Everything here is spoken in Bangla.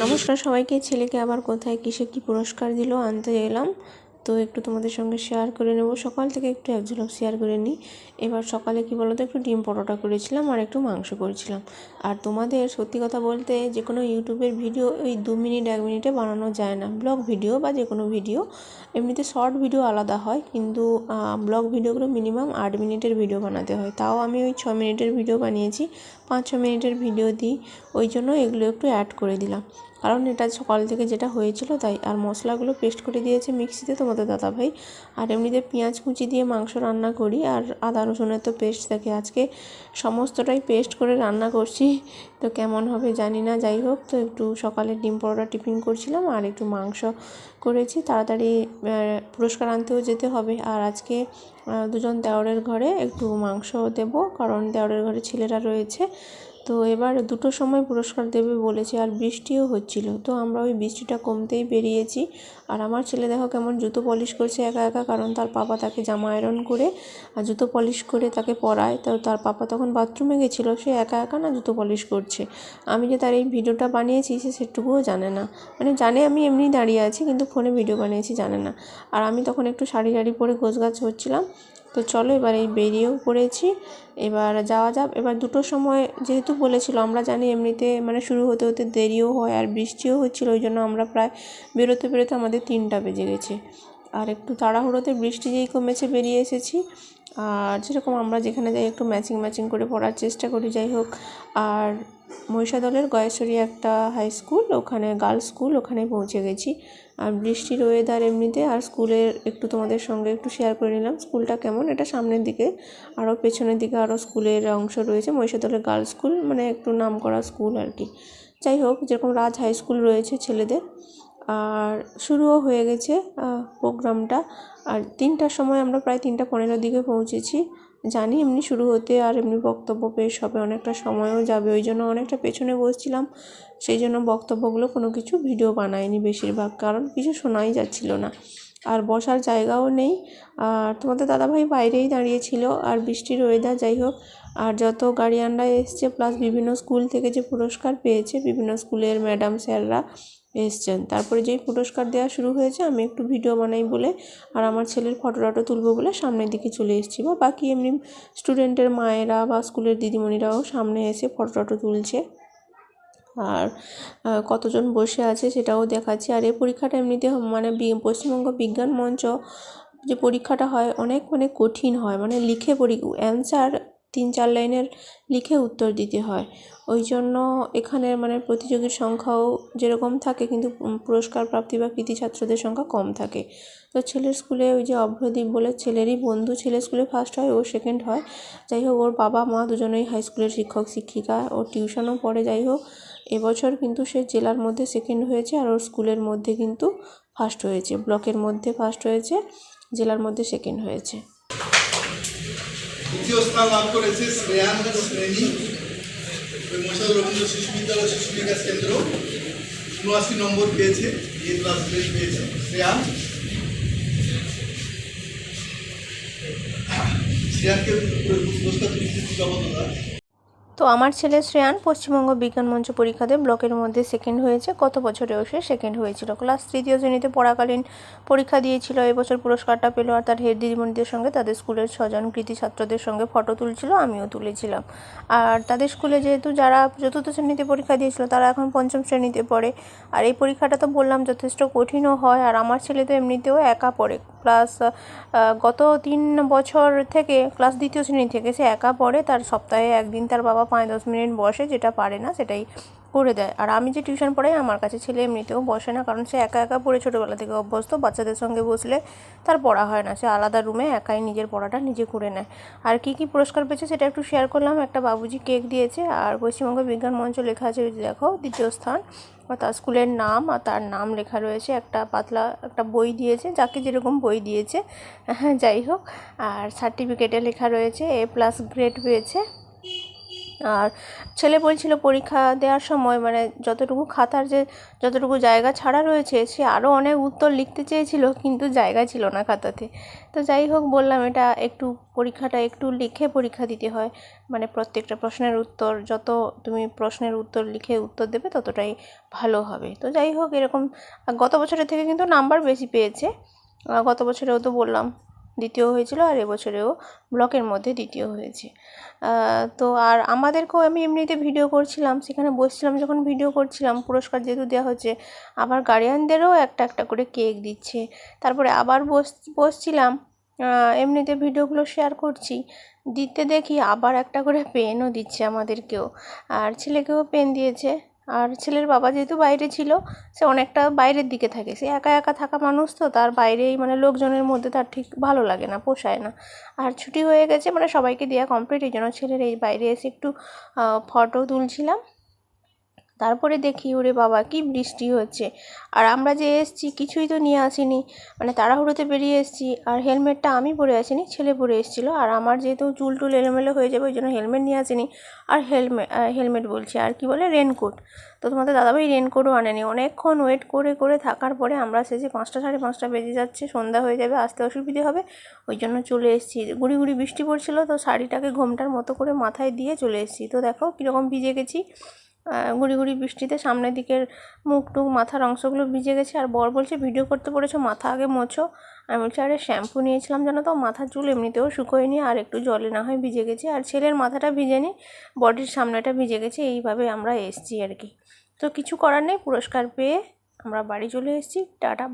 নমস্কার সবাইকে ছেলেকে আবার কোথায় কিসে কি পুরস্কার দিল আনতে এলাম। তো একটু তোমাদের সঙ্গে শেয়ার করে নেব। সকাল থেকে একটু এক ঝলক শেয়ার করে নিই। এবার সকালে কি বলো তো, একটু ডিম পরোটা করেছিলাম আর একটু মাংস করেছিলাম। আর তোমাদের সত্যি কথা বলতে যে কোনো ইউটিউবের ভিডিও ওই দু মিনিট, এক মিনিটে বানানো যায় না। ব্লগ ভিডিও বা যে কোনো ভিডিও এমনিতে শর্ট ভিডিও আলাদা হয়, কিন্তু ব্লগ ভিডিওগুলো মিনিমাম আট মিনিটের ভিডিও বানাতে হয়। তাও আমি ওই ছ মিনিটের ভিডিও বানিয়েছি, পাঁচ, ছ মিনিটের ভিডিও দিই। ওই জন্য এগুলো একটু অ্যাড করে দিলাম। কারণ এটা সকাল থেকে যেটা হয়েছিল তাই, আর মশলাগুলো পেস্ট করে দিয়েছে মিক্সিতে তোমাদের দাদাভাই। আর এমনিতে পেঁয়াজ কুচি দিয়ে মাংস রান্না করি, আর আদা রসুনের তো পেস্ট থাকে। আজকে সমস্তটাই পেস্ট করে রান্না করছি। তো কেমন হবে জানি না, যাই হোক। তো একটু সকালে ডিম পরোটা টিফিন করছিলাম, আর একটু মাংস করেছি। তাড়াতাড়ি পুরস্কার আনতেও যেতে হবে। আর আজকে দুজন দেওরের ঘরে একটু মাংস দেবো, কারণ দেওরের ঘরে ছেলেরা রয়েছে। তো এবার দুটোর সময় পুরস্কার দেবে বলেছে আর বৃষ্টিও হচ্ছিল। তো আমরা ওই বৃষ্টিটা কমতেই বেরিয়েছি। আর আমার ছেলে দেখো কেমন জুতো পলিশ করছে একা একা, কারণ তার পাপা তাকে জামা আয়রন করে আর জুতো পলিশ করে তাকে পরায়। তো তার পাপা তখন বাথরুমে গেছিল, সে একা একা না জুতো পলিশ করছে। আমি যে তার এই ভিডিওটা বানিয়েছি, সে সেটুকুও জানে না। মানে জানে আমি এমনি দাঁড়িয়ে আছি, কিন্তু ফোনে ভিডিও বানিয়েছি, জানে না। আর আমি তখন একটু শাড়ি টাড়ি পরে গোছগাছ হচ্ছিলাম। তো চলো এবার এই বেরিয়েও পড়েছি। এবার যাওয়া যাক। এবার দুটোর সময় যেহেতু বলেছিল, আমরা জানি এমনিতে মানে শুরু হতে হতে দেরিও হয় আর বৃষ্টিও হচ্ছিল, ওই জন্য আমরা প্রায় বেরোতে বেরোতে আমাদের তিনটা বেজে গেছে। আর একটু তাড়াহুড়োতে বৃষ্টি যেই কমেছে বেরিয়ে এসেছি। আর যেরকম আমরা যেখানে যাই একটু ম্যাচিং ম্যাচিং করে পড়ার চেষ্টা করি, যাই হোক। আর মহিষাদলের গয়েশ্বরী একটা হাই স্কুল ওখানে গার্লস স্কুল ওখানে পৌঁছে গেছি। আর বৃষ্টির ওয়েদার এমনিতে, আর স্কুলের একটু তোমাদের সঙ্গে একটু শেয়ার করে নিলাম। স্কুলটা কেমন? এটা সামনের দিকে আরও পেছনের দিকে আরও স্কুলের অংশ রয়েছে, মহিষাদলের গার্লস স্কুল মানে একটু নাম করা স্কুল আর কি। যাই হোক, যেরকম রাজ হাই স্কুল রয়েছে ছেলেদের, আর শুরুও হয়ে গেছে প্রোগ্রামটা আর তিনটার সময় আমরা প্রায় তিনটা পনেরোর দিকে পৌঁছেছি। জানি এমনি শুরু হতে আর এমনি বক্তব্য পেশ হবে, অনেকটা সময়ও যাবে। ওই জন্য অনেকটা পেছনে বসছিলাম, সেই জন্য বক্তব্যগুলো কোনো কিছু ভিডিও বানায়নি বেশিরভাগ, কারণ কিছু শোনাই যাচ্ছিল না। আর বসার জায়গাও নেই। আর তোমাদের দাদাভাই বাইরেই দাঁড়িয়েছিল, আর বৃষ্টির ওয়েদার যাই হোক, আর যত গার্ডিয়ানরা এসছে প্লাস বিভিন্ন স্কুল থেকে যে পুরস্কার পেয়েছে, বিভিন্ন স্কুলের ম্যাডাম স্যাররা এসছেন। তারপরে যেই পুরস্কার দেওয়া শুরু হয়েছে, আমি একটু ভিডিও বানাই বলে আর আমার ছেলের ফটো টটো তুলবো বলে সামনের দিকে চলে এসেছি বা বাকি এমনি স্টুডেন্টের মায়েরা বা স্কুলের দিদিমণিরাও সামনে এসে ফটো টটো তুলছে। আর কতজন বসে আছে সেটাও দেখাচ্ছি। আর এই পরীক্ষাটা এমনিতে মানে পশ্চিমবঙ্গ বিজ্ঞান মঞ্চ যে পরীক্ষাটা হয়, অনেক মানে কঠিন হয়। মানে লিখে পরি অ্যান্সার তিন চার লাইনের লিখে উত্তর দিতে হয়। ওই জন্য এখানে মানে প্রতিযোগীর সংখ্যাও যেরকম থাকে কিন্তু পুরস্কার প্রাপ্তি বা কৃতি ছাত্রদের সংখ্যা কম থাকে। তো ছেলের স্কুলে ওই যে অভ্রদীপ বলে, ছেলেরই বন্ধু ছেলের স্কুলে ফার্স্ট হয়, ও সেকেন্ড হয়। যাই হোক, ওর বাবা মা দুজনেই হাই স্কুলের শিক্ষক, শিক্ষিকা। ও টিউশনও পড়ে, যাই হোক, এবছর কিন্তু সে জেলার মধ্যে সেকেন্ড হয়েছে আর ওর স্কুলের মধ্যে কিন্তু ফার্স্ট হয়েছে ব্লকের মধ্যে ফার্স্ট হয়েছে, জেলার মধ্যে সেকেন্ড হয়েছে। দ্বিতীয় স্থান লাভ করেছে শ্রেয়ান শ্রেণি ওই রবীন্দ্র শিশু বিদ্যালয়, শিশু বিকাশ কেন্দ্র, উনআশি নম্বর পেয়েছে, এ প্লাস গ্রেড পেয়েছে শ্রেয়ান শ্রেয়ানকে পুরস্কার দিচ্ছি জগন্নাথ তো আমার ছেলে শ্রেয়ান পশ্চিমবঙ্গ বিজ্ঞান মঞ্চ পরীক্ষাতে ব্লকের মধ্যে সেকেন্ড হয়েছে। গত বছরেও সে সেকেন্ড হয়েছিল। ক্লাস তৃতীয় শ্রেণীতে পড়াকালীন পরীক্ষা দিয়েছিল। এবছর পুরস্কারটা পেল আর তার হেড দিদিমণিদের সঙ্গে। তাদের স্কুলের ছজন কৃতি ছাত্রদের সঙ্গে ফটো তুলছিল, আমিও তুলেছিলাম। আর তাদের স্কুলে যেহেতু যারা চতুর্থ শ্রেণীতে পরীক্ষা দিয়েছিল, তারা এখন পঞ্চম শ্রেণীতে পড়ে। আর এই পরীক্ষাটা তো বললাম যথেষ্ট কঠিনও হয়। আর আমার ছেলে তো এমনিতেও একা পড়ে। প্লাস গত তিন বছর থেকে, ক্লাস দ্বিতীয় শ্রেণি থেকে সে একা পড়ে, তার সপ্তাহে একদিন তার বাবা পাঁচ দশ মিনিট বসে, যেটা পারে না, সেটাই করে দেয়। আর আমি যে টিউশন পড়াই, আমার কাছে ছেলে এমনিতেও বসে না, কারণ সে একা একা পড়ে ছোটোবেলা থেকে অভ্যস্ত। বাচ্চাদের সঙ্গে বসলে তার পড়া হয় না। সে আলাদা রুমে একাই নিজের পড়াটা নিজে করে নেয়। আর কী কী পুরস্কার পেয়েছে সেটা একটু শেয়ার করলাম। একটা বাবুজি কেক দিয়েছে, আর পশ্চিমবঙ্গ বিজ্ঞান মঞ্চ লেখা আছে দেখো, দ্বিতীয় স্থান। তার স্কুলের নাম আর তার নাম লেখা রয়েছে, একটা পাতলা একটা বই দিয়েছে, যাকে যেরকম বই দিয়েছে। হ্যাঁ যাই হোক। আর সার্টিফিকেটে লেখা রয়েছে এ প্লাস গ্রেড পেয়েছে। আর ছেলে বলছিল পরীক্ষা দেওয়ার সময় মানে যতটুকু খাতার যে যতটুকু জায়গা ছাড়া রয়েছে, সে আরও অনেক উত্তর লিখতে চেয়েছিল, কিন্তু জায়গা ছিল না খাতাতে। তো যাই হোক বললাম, এটা একটু পরীক্ষাটা একটু লিখে পরীক্ষা দিতে হয়। মানে প্রত্যেকটা প্রশ্নের উত্তর, যত তুমি প্রশ্নের উত্তর লিখে উত্তর দেবে, ততটাই ভালো হবে। তো যাই হোক, এরকম গত বছরের থেকে কিন্তু নাম্বার বেশি পেয়েছে। গত বছরেও তো বললাম দ্বিতীয় হয়েছিল আর এবছরেও ব্লকের মধ্যে দ্বিতীয় হয়েছে। তো আর আমাদেরকেও আমি এমনিতে ভিডিও করছিলাম, সেখানে বসছিলাম, যখন ভিডিও করছিলাম, পুরস্কার যেহেতু দেওয়া হচ্ছে, আবার গার্ডিয়ানদেরও একটা একটা করে কেক দিচ্ছে। তারপরে আবার বস, বসছিলাম এমনিতে ভিডিওগুলো শেয়ার করছি, দিতে দেখি আবার একটা করে পেনও দিচ্ছে আমাদেরকেও। আর ছেলেকেও পেন দিয়েছে। আর ছেলের বাবা যেহেতু বাইরে ছিল, সে অনেকটা বাইরের দিকে থাকে। সে একা একা থাকা মানুষ তো, তার বাইরেই মানে লোকজনের মধ্যে তার ঠিক ভালো লাগে না, পোষায় না। আর ছুটি হয়ে গেছে মানে সবাইকে দেওয়া কমপ্লিট এই জন্য ছেলের এই বাইরে এসে একটু ফটো তুলছিলাম। তারপরে দেখি, ওরে বাবা, কি বৃষ্টি হচ্ছে। আর আমরা যে এসছি, কিছুই তো নিয়ে আসিনি। মানে তাড়াহুড়োতে বেরিয়ে এসেছি। আর হেলমেটটা আমি পরে আসিনি, ছেলে পরে এসেছিল। আর আমার যেহেতু চুল টুল এলোমেলো হয়ে যাবে, ওই জন্য হেলমেট নিয়ে আসিনি। আর হেলমেট হেলমেট বলছি, আর কি বলে, রেনকোট। তো তোমাদের দাদাভাই রেনকোটও আনেনি। অনেকক্ষণ ওয়েট করে করে থাকার পরে আমরা শেষে পাঁচটা, সাড়ে পাঁচটা বেজে যাচ্ছে, সন্ধ্যা হয়ে যাবে, আসতে অসুবিধে হবে। ওই জন্য চলে এসেছি। গুড়ি গুড়ি বৃষ্টি পড়ছিল, তো শাড়িটাকে ঘোমটার মতো করে মাথায় দিয়ে চলে এসেছি। তো দেখো, কীরকম ভিজে গেছি। গুড়ি গুড়ি বৃষ্টিতে সামনের দিকের মুখ টুক মাথার অংশগুলো ভিজে গেছে। আর বর বলছে, ভিডিও করতে পড়েছো মাথা আগে মোছো। আমি বলছি, আরে, শ্যাম্পু নিয়েছিলাম জানো তো, মাথার চুল এমনিতেও শুকোয়নি আর একটু জলে না হয় ভিজে গেছে। আর ছেলের মাথাটা ভিজে ভিজেনি, বডির সামনেটা ভিজে গেছে, এইভাবে আমরা এসছি আর কি। তো কিছু করার নেই, পুরস্কার পেয়ে আমরা বাড়ি চলে এসেছি। টাটা।